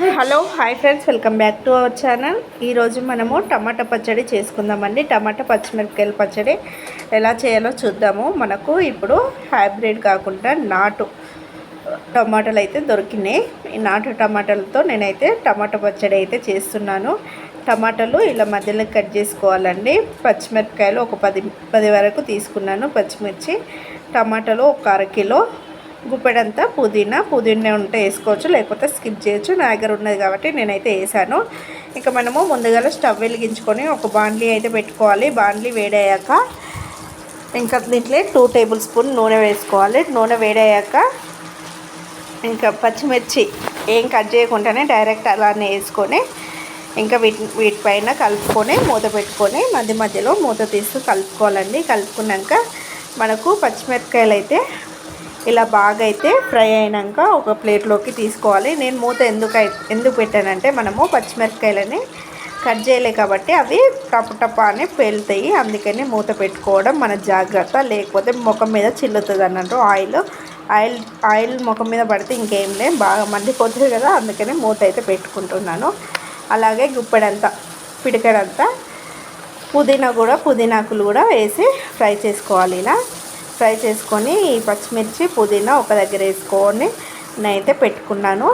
Hello hi friends welcome back to our channel. ఈరోజు మనము టమాటా పచ్చడి చేసుకుందామండి. టమాటా పచ్చిమిరపకాయల పచ్చడి ఎలా చేయాలో చూద్దాము. మనకు ఇప్పుడు హైబ్రిడ్ కాకుండా నాటు టమాటాలు అయితే దొరికినాయి. ఈ నాటు టమాటాలతో నేనైతే టమాటా పచ్చడి అయితే చేస్తున్నాను. టమాటాలు ఇలా మధ్యలో కట్ చేసుకోవాలండి. పచ్చిమిరపకాయలు ఒక పది పది వరకు తీసుకున్నాను పచ్చిమిర్చి. టమాటాలు ఒక అర కిలో. గుప్పెడంతా పుదీనా పుదీనా ఉంటే వేసుకోవచ్చు లేకపోతే స్కిప్ చేయొచ్చు. నా దగ్గర ఉన్నది కాబట్టి నేనైతే వేసాను. ఇంకా మనము ముందుగా స్టవ్ వెలిగించుకొని ఒక బాండ్లీ అయితే పెట్టుకోవాలి. బాండ్లీ వేడయ్యాక ఇంకా దీంట్లో టూ టేబుల్ స్పూన్ నూనె వేసుకోవాలి. నూనె వేడయ్యాక ఇంకా పచ్చిమిర్చి ఏం కట్ చేయకుండానే డైరెక్ట్ అలానే వేసుకొని ఇంకా వీటి వీటిపైన కలుపుకొని మూత పెట్టుకొని మధ్య మధ్యలో మూత తీస్తూ కలుపుకోవాలండి. కలుపుకున్నాక మనకు పచ్చిమిరపకాయలు అయితే ఇలా బాగా అయితే ఫ్రై అయినాక ఒక ప్లేట్లోకి తీసుకోవాలి. నేను మూత ఎందుకు ఎందుకు పెట్టానంటే మనము పచ్చిమిరపకాయలని కట్ చేయలే కాబట్టి అవి టప్పు టప్ప అని పేలుతాయి. అందుకని మూత పెట్టుకోవడం మన జాగ్రత్త. లేకపోతే ముఖం మీద చిల్లుతుంది అన్నట్టు ఆయిల్. ఆయిల్ ఆయిల్ ముఖం మీద పడితే ఇంకేం లే బాగా మండిపోతుంది కదా అందుకని మూత అయితే పెట్టుకుంటున్నాను. అలాగే గుప్పెడంతా పిడికడంతా పుదీనా కూడా పుదీనాకులు కూడా వేసి ఫ్రై చేసుకోవాలి ఇలా. ఫ్రై చేసుకొని ఈ పచ్చిమిర్చి పుదీనా ఒక దగ్గర వేసుకొని నేనైతే పెట్టుకున్నాను.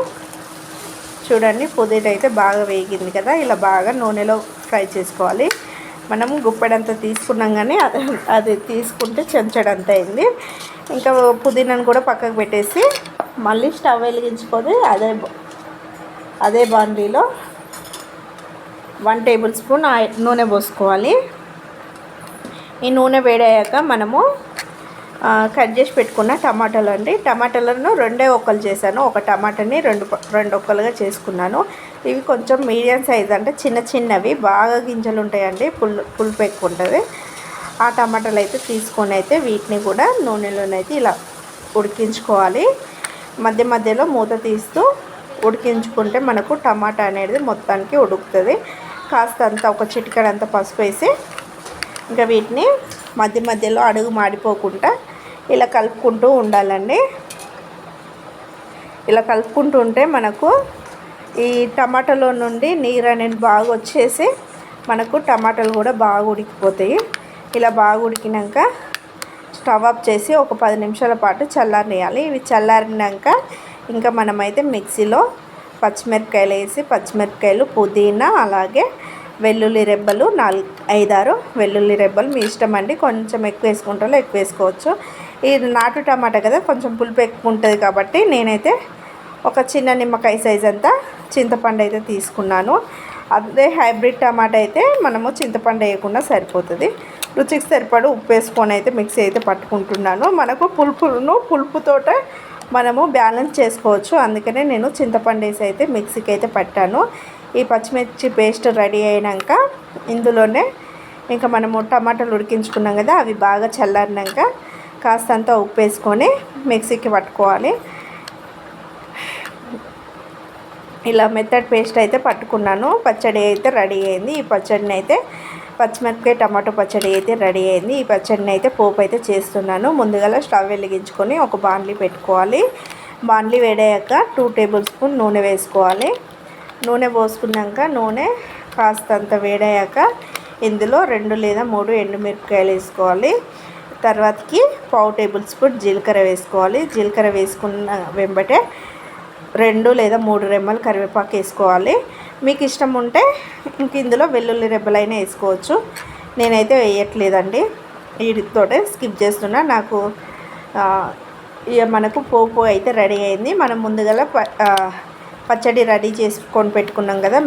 చూడండి పుదీనా అయితే బాగా వేగింది కదా ఇలా బాగా నూనెలో ఫ్రై చేసుకోవాలి. మనం గుప్పెడంత తీసుకున్నాం కానీ అది తీసుకుంటే చెంచడంత అయింది. ఇంకా పుదీనాను కూడా పక్కకు పెట్టేసి మళ్ళీ స్టవ్ వెలిగించుకొని అదే అదే బాండీలో వన్ టేబుల్ స్పూన్ నూనె పోసుకోవాలి. ఈ నూనె వేడయ్యాక మనము కట్ చేసి పెట్టుకున్న టమాటాలు అండి. టమాటాలను రెండే ఒక్కలు చేశాను. ఒక టమాటాని రెండు రెండు ఒక్కలుగా చేసుకున్నాను. ఇవి కొంచెం మీడియం సైజ్ అంటే చిన్న చిన్నవి. బాగా గింజలు ఉంటాయండి. పుల్ పులుపు ఎక్కువ ఉంటుంది. ఆ టమాటాలు అయితే తీసుకొని అయితే వీటిని కూడా నూనెలోనైతే ఇలా ఉడికించుకోవాలి. మధ్య మధ్యలో మూత తీస్తూ ఉడికించుకుంటే మనకు టమాటా అనేది మొత్తానికి ఉడుకుతుంది. కాస్త అంత ఒక చిటికడంత పసుపు వేసి ఇంకా వీటిని మధ్య మధ్యలో అడుగు మాడిపోకుండా ఇలా కలుపుకుంటూ ఉండాలండి. ఇలా కలుపుకుంటూ ఉంటే మనకు ఈ టమాటాలో నుండి నీరు అనేది బాగా వచ్చేసి మనకు టమాటాలు కూడా బాగా ఉడికిపోతాయి. ఇలా బాగా ఉడికినాక స్టవ్ ఆఫ్ చేసి ఒక పది నిమిషాల పాటు చల్లారనియాలి. ఇవి చల్లారినాక ఇంకా మనమైతే మిక్సీలో పచ్చిమిరపకాయలు వేసి పచ్చిమిరపకాయలు పుదీనా అలాగే వెల్లుల్లి రెబ్బలు నాలుగు ఐదారు వెల్లుల్లి రెబ్బలు మీ ఇష్టం అండి. కొంచెం ఎక్కువ వేసుకుంటారో ఎక్కువ వేసుకోవచ్చు. ఇది నాటు టమాటా కదా కొంచెం పులుపు ఎక్కువ ఉంటుంది కాబట్టి నేనైతే ఒక చిన్న నిమ్మకాయ సైజ్ అంతా చింతపండు అయితే తీసుకున్నాను. అదే హైబ్రిడ్ టమాటా అయితే మనము చింతపండు వేయకుండా సరిపోతుంది. రుచికి సరిపడు ఉప్పు వేసుకొని అయితే మిక్సీ అయితే పట్టుకుంటున్నాను. మనకు పులుపును పులుపుతోట మనము బ్యాలెన్స్ చేసుకోవచ్చు. అందుకనే నేను చింతపండు వేసి అయితే మిక్సీకి అయితే పట్టాను. ఈ పచ్చిమిర్చి పేస్ట్ రెడీ అయినాక ఇందులోనే ఇంకా మనము టమాటాలు ఉడికించుకున్నాం కదా అవి బాగా చల్లారినాక కాస్తంత ఉప్పు వేసుకొని మిక్సీకి పట్టుకోవాలి. ఇలా మెత్తడ్ పేస్ట్ అయితే పట్టుకున్నాను. పచ్చడి అయితే రెడీ అయింది. ఈ పచ్చడిని అయితే పచ్చిమిరపకాయ టమాటో పచ్చడి అయితే రెడీ అయింది. ఈ పచ్చడిని అయితే పోపు అయితే చేస్తున్నాను. ముందుగా స్టవ్ వెలిగించుకొని ఒక బాండ్లీ పెట్టుకోవాలి. బాండ్లీ వేడయ్యాక టూ టేబుల్ స్పూన్ నూనె వేసుకోవాలి. నూనె పోసుకున్నాక నూనె కాస్తంత వేడయ్యాక ఇందులో రెండు లేదా మూడు ఎండుమిరపకాయలు వేసుకోవాలి. తర్వాతకి పావు టేబుల్ స్పూన్ జీలకర్ర వేసుకోవాలి. జీలకర్ర వేసుకున్న వెంబటే రెండు లేదా మూడు రెమ్మలు కరివేపాకు వేసుకోవాలి. మీకు ఇష్టం ఉంటే ఇంక ఇందులో వెల్లుల్లి రెబ్బలైనా వేసుకోవచ్చు. నేనైతే వేయట్లేదండి. వీటితోటే స్కిప్ చేస్తున్నా. నాకు ఇక మనకు పోపు అయితే రెడీ అయింది. మనం ముందుగా పచ్చడి రెడీ చేసుకొని పెట్టుకున్నాం కదా.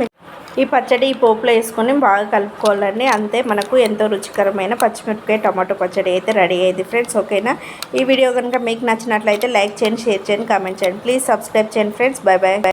ఈ పచ్చడి ఈ పోపులో వేసుకొని బాగా కలుపుకోవాలండి. అంతే మనకు ఎంతో రుచికరమైన పచ్చిమిరపకాయ టమాటో పచ్చడి అయితే రెడీ అయింది ఫ్రెండ్స్ ఓకేనా? ఈ వీడియో కనుక మీకు నచ్చినట్లయితే లైక్ చేయండి షేర్ చేయండి కామెంట్ చేయండి. ప్లీజ్ సబ్స్క్రైబ్ చేయండి ఫ్రెండ్స్. Bye bye